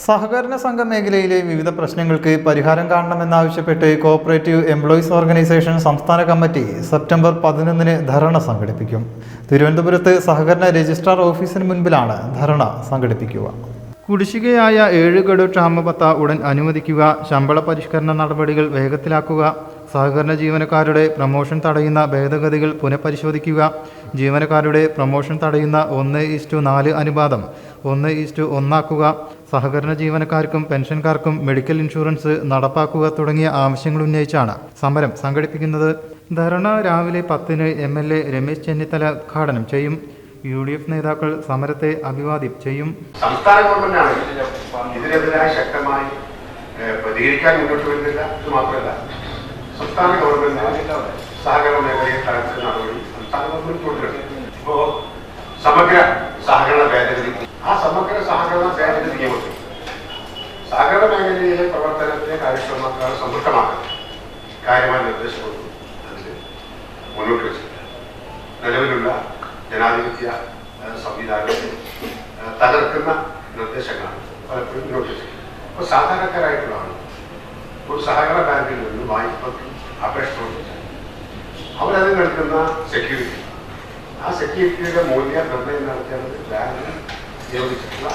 സഹകരണ സംഘ മേഖലയിലെ വിവിധ പ്രശ്നങ്ങൾക്ക് പരിഹാരം കാണണമെന്നാവശ്യപ്പെട്ട് കോഓപ്പറേറ്റീവ് എംപ്ലോയീസ് ഓർഗനൈസേഷൻ സംസ്ഥാന കമ്മിറ്റി സെപ്റ്റംബർ പതിനൊന്നിന് ധർണ സംഘടിപ്പിക്കും. തിരുവനന്തപുരത്ത് സഹകരണ രജിസ്ട്രാർ ഓഫീസിന് മുൻപിലാണ് ധർണ സംഘടിപ്പിക്കുക. കുടിശ്ശികയായ ഏഴ് ഗഡു ക്ഷാമപത്ത ഉടൻ അനുവദിക്കുക ശമ്പള പരിഷ്കരണ നടപടികൾ വേഗത്തിലാക്കുക സഹകരണ ജീവനക്കാരുടെ പ്രമോഷൻ തടയുന്ന ഭേദഗതികൾ പുനഃപരിശോധിക്കുക ജീവനക്കാരുടെ പ്രമോഷൻ തടയുന്ന ഒന്ന് ഈസ്റ്റു നാല് അനുപാതം ഒന്ന് ഈസ്റ്റു ഒന്നാക്കുക സഹകരണ ജീവനക്കാർക്കും പെൻഷൻകാർക്കും മെഡിക്കൽ ഇൻഷുറൻസ് നടപ്പാക്കുക തുടങ്ങിയ ആവശ്യങ്ങൾ ഉന്നയിച്ചാണ് സമരം സംഘടിപ്പിക്കുന്നത്. ധർണ രാവിലെ പത്തിന് M L A Ramesh Chennithala ഉദ്ഘാടനം ചെയ്യും. യു ഡി എഫ് നേതാക്കൾ സമരത്തെ അഭിവാദ്യം ചെയ്യും. സംസ്ഥാന ഗവൺമെന്റാണ് ഇതിനെതിരായി ശക്തമായി പ്രതികരിക്കാൻ മുന്നോട്ട് വരുന്നില്ല. ഇത് മാത്രമല്ല സംസ്ഥാന ഗവൺമെന്റ് സഹകരണ മേഖലയെ തകർച്ച നടപടി സംസ്ഥാന ഗവൺമെന്റ് ഇപ്പോ സമഗ്ര സഹകരണ ഭേദഗതി ആ സമഗ്ര സഹകരണ ഭേദഗതി നിയമത്തിൽ സഹകരണ മേഖലയിലെ പ്രവർത്തനത്തെ കാര്യക്ഷമമാക്കാൻ സമൃദ്ധമാക്കാൻ കാര്യമായ നിർദ്ദേശങ്ങളൊന്നും അതിൽ മുന്നോട്ട് വെച്ചിട്ടില്ല. നിലവിലുള്ള ജനാധിപത്യ സംവിധാനത്തെ തകർക്കുന്ന നിർദ്ദേശങ്ങളാണ് പലപ്പോഴും മുന്നോട്ട് വെച്ചിട്ടുള്ളത്. അപ്പോൾ സാധാരണക്കാരായിട്ടുള്ള ആളുകൾ ഒരു സഹകരണ ബാങ്കിൽ നിന്ന് വായ്പക്ക് അപേക്ഷ അവരത് നൽകുന്ന സെക്യൂരിറ്റി ആ സെക്യൂരിറ്റിയുടെ മൂല്യം നിർണയം നടത്തേണ്ടത് ബാങ്കിന് നിയോഗിച്ചിട്ടുള്ള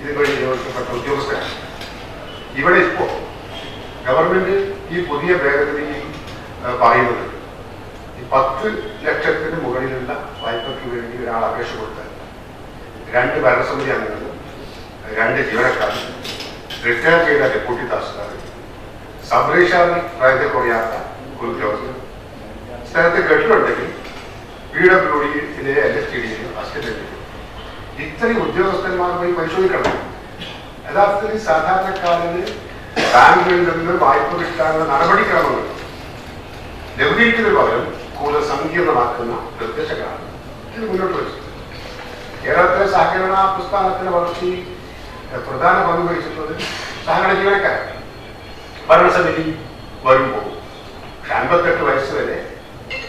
ഇതുവഴി നിയോഗിക്കപ്പെട്ട ഉദ്യോഗസ്ഥരാണ്. ഇവിടെ ഇപ്പോൾ ഗവൺമെന്റ് ഈ പുതിയ ഭേദഗതിയിൽ ഏഹ്, പറയുന്നത് ഈ പത്ത് ലക്ഷത്തിന് മുകളിലുള്ള വായ്പയ്ക്ക് വേണ്ടി ഒരാൾ അപേക്ഷ കൊടുത്താൽ രണ്ട് ഭരണസമിതി അംഗങ്ങൾ രണ്ട് ജീവനക്കാർ റിട്ടയർ ചെയ്ത ഡെപ്യൂട്ടി താസുകാർ സബ് രജിസ്ട്രാർ പ്രായത്തിൽ കുറയാത്ത ഒരു ഉദ്യോഗസ്ഥർ സ്ഥലത്ത് കെട്ടിലുണ്ടെങ്കിൽ പി ഡബ്ല്യു ഡിയിലെ എൽ എസ് ടി ഡിയിലും അസിസ്റ്റന്റ് ഇത്രയും ഉദ്യോഗസ്ഥന്മാർ പോയി പരിശോധിക്കണം. യഥാർത്ഥത്തിൽ സാധാരണക്കാരന് ബാങ്കുകളിൽ നിന്ന് വായ്പ കിട്ടാനുള്ള നടപടിക്രമങ്ങൾ. ലഘൂകരിക്കുന്നതിന് പകരം കൂടുതൽ സങ്കീർണമാക്കുന്ന നിർദ്ദേശങ്ങളാണ്. ഇത് മുന്നോട്ട് വെച്ചത് കേരളത്തിലെ സഹകരണ പ്രസ്ഥാനത്തിന് വളർച്ചയിൽ പ്രധാന പങ്ക് വഹിച്ചിട്ടുള്ളത് സഹകരണ ജീവനക്കാരാണ്. ഭരണസമിതി വരുമ്പോൾ അൻപത്തെട്ട് വയസ്സ് വരെ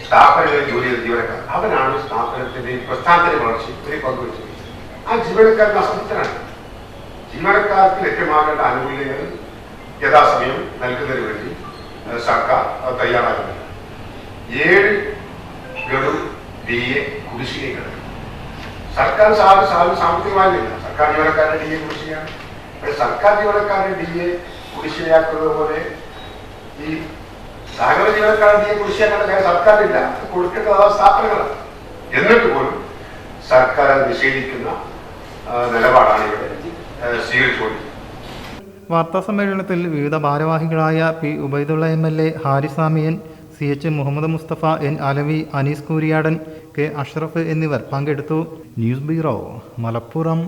സ്ഥാപനങ്ങളിൽ ജോലി ചെയ്ത ജീവനക്കാർ അവനാണ് സ്ഥാപനത്തിന്റെ പ്രസ്ഥാനത്തിന്റെ വളർച്ചയിൽ ഒരു പങ്കുവച്ചത് ആ ജീവനക്കാരൻ അസംതൃപ്തനാണ് ജീവനക്കാർക്ക് ലഭ്യമാകേണ്ട ആനുകൂല്യങ്ങൾ യഥാസമയം നൽകുന്നതിന് വേണ്ടി സർക്കാർ അത് തയ്യാറാകുന്നില്ല ഏഴ് ഗഡു ഡി എ കുടിശ്ശികകൾ സർക്കാർ സാധ സാധന സാമ്പത്തികമായില്ല സർക്കാർ ജീവനക്കാരുടെ ഡി എ കുടിശ്ശികയാണ് സർക്കാർ ജീവനക്കാരുടെ ഡി എ കുടിശ്ശികയാക്കുന്നത് പോലെ സഹകരണ ജീവനക്കാരുടെ ഈ കുടിശ്ശിക ഞാൻ സർക്കാരില്ല. കൊടുക്കേണ്ടത് ആ സ്ഥാപനങ്ങളാണ്. എന്നിട്ട് പോലും സർക്കാർ അത് നിഷേധിക്കുന്ന നിലപാടാണ് ഇവിടെ സ്വീകരിച്ചുകൊണ്ടത് സ്വീകരിച്ചുകൊണ്ടിരിക്കുന്നത്. വാർത്താ സമ്മേളനത്തിൽ വിവിധ ഭാരവാഹികളായ P Ubaidulla M L A Harisamiyan C H Muhammad Musthafa N Alavi Anees Kooriyadan K Ashraf എന്നിവർ പങ്കെടുത്തു. News bureau Malappuram.